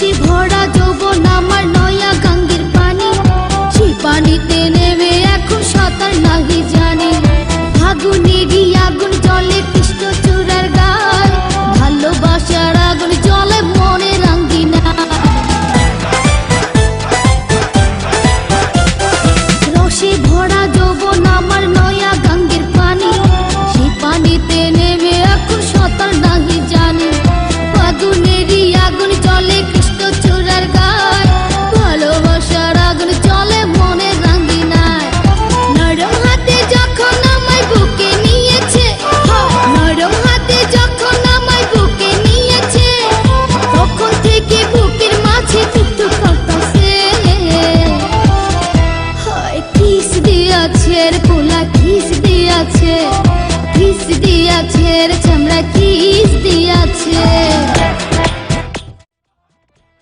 রসে ভরা যৌবন নয়া গাঙ্গের পানি। সেই পানিতে নেমে এখন সাঁতার নাহি জানি। আগুনেরই দিয়াছে রে পোলা খিস দিয়াছে খিস দিয়াছে রে চামড়া কিস দিয়াছে।